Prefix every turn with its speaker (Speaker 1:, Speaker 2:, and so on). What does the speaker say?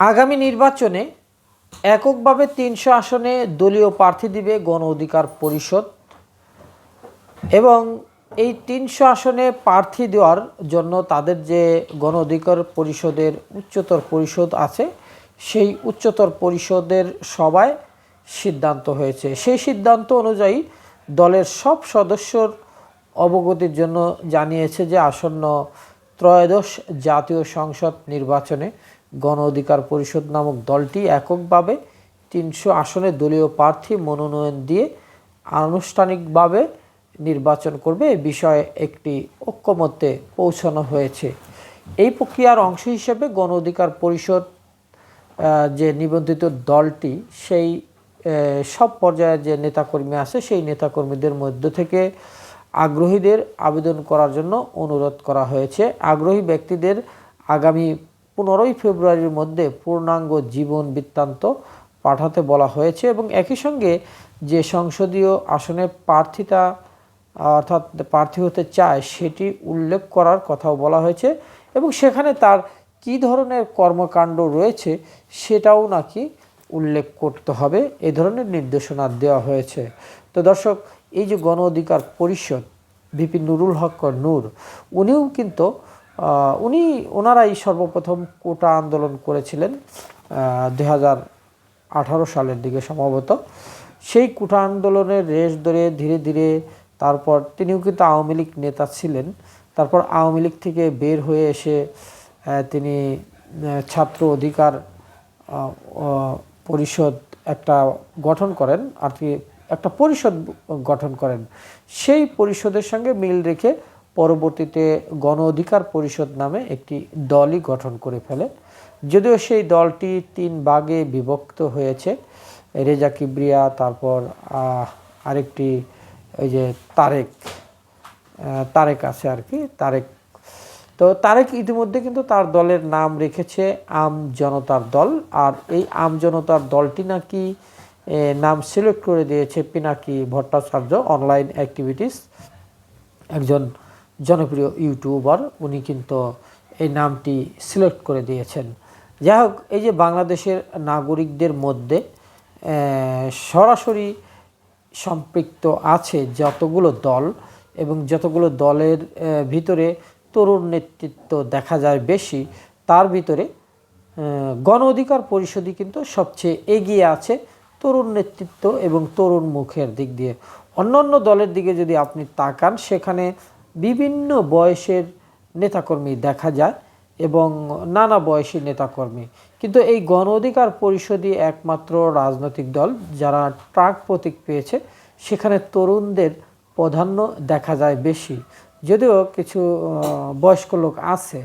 Speaker 1: আগামী নির্বাচনে এককভাবে তিনশো আসনে দলীয় প্রার্থী দিবে গণ অধিকার পরিষদ। এবং এই তিনশো আসনে প্রার্থী দেওয়ার জন্য তাদের যে গণ অধিকার পরিষদের উচ্চতর পরিষদ আছে, সেই উচ্চতর পরিষদের সবাই সিদ্ধান্ত হয়েছে। সেই সিদ্ধান্ত অনুযায়ী দলের সব সদস্যর অবগতির জন্য জানিয়েছে যে আসন্ন ত্রয়োদশ জাতীয় সংসদ নির্বাচনে গণ অধিকার পরিষদ নামক দলটি এককভাবে তিনশো আসনে দলীয় প্রার্থী মনোনয়ন দিয়ে আনুষ্ঠানিকভাবে নির্বাচন করবে। এ বিষয়ে একটি ঐক্যমত্যে পৌঁছানো হয়েছে। এই প্রক্রিয়ার অংশ হিসেবে গণ অধিকার পরিষদ যে নিবন্ধিত দলটি, সেই সব পর্যায়ের যে নেতাকর্মী আছে, সেই নেতাকর্মীদের মধ্য থেকে আগ্রহীদের আবেদন করার জন্য অনুরোধ করা হয়েছে। আগ্রহী ব্যক্তিদের আগামী পনেরোই ফেব্রুয়ারির মধ্যে পূর্ণাঙ্গ জীবন বৃত্তান্ত পাঠাতে বলা হয়েছে এবং একই সঙ্গে যে সংসদীয় আসনে প্রার্থিতা, অর্থাৎ প্রার্থী হতে চায় সেটি উল্লেখ করার কথাও বলা হয়েছে এবং সেখানে তার কী ধরনের কর্মকাণ্ড রয়েছে সেটাও নাকি উল্লেখ করতে হবে, এ ধরনের নির্দেশনা দেওয়া হয়েছে। তো দর্শক, এই যে গণ অধিকার পরিষদ বিপি নুরুল হক নূর, উনিও কিন্তু উনি ওনারাই সর্বপ্রথম কোটা আন্দোলন করেছিলেন দু হাজার আঠারো সালের দিকে সম্ভবত। সেই কোটা আন্দোলনের রেশ ধরে ধীরে ধীরে তারপর তিনিও কিন্তু আওয়ামী লীগ নেতা ছিলেন। তারপর আওয়ামী লীগ থেকে বের হয়ে এসে তিনি ছাত্র অধিকার পরিষদ একটা গঠন করেন, আর কি একটা পরিষদ গঠন করেন। সেই পরিষদের সঙ্গে মিল রেখে পরবর্তীতে গণ অধিকার পরিষদ নামে একটি দলই গঠন করে ফেলে যদিও সেই দলটি তিন ভাগে বিভক্ত হয়েছে, রেজা কিবরিয়া, তারপর আরেকটি ওই যে তারেক তারেক আছে আর কি, তারেক। তো তারেক ইতিমধ্যে কিন্তু তার দলের নাম রেখেছে আম জনতার দল, আর এই আম জনতার দলটি নাকি নাম সিলেক্ট করে দিয়েছে পিনাকি ভট্টাচার্য, অনলাইন অ্যাক্টিভিটিস, একজন জনপ্রিয় ইউটিউবার, উনি কিন্তু এই নামটি সিলেক্ট করে দিয়েছেন। যাই হোক, এই যে বাংলাদেশের নাগরিকদের মধ্যে সরাসরি সম্পৃক্ত আছে যতগুলো দল এবং যতগুলো দলের ভিতরে তরুণ নেতৃত্ব দেখা যায় বেশি, তার ভিতরে গণ অধিকার পরিষদই কিন্তু সবচেয়ে এগিয়ে আছে তরুণ নেতৃত্ব এবং তরুণ মুখের দিক দিয়ে। অন্যান্য দলের দিকে যদি আপনি তাকান, সেখানে বিভিন্ন বয়সের নেতাকর্মী দেখা যায় এবং নানা বয়সী নেতাকর্মী। কিন্তু এই গণ অধিকার পরিষদই একমাত্র রাজনৈতিক দল যারা ট্রাক প্রতীক পেয়েছে, সেখানে তরুণদের প্রাধান্য দেখা যায় বেশি। যদিও কিছু বয়স্ক লোক আছে।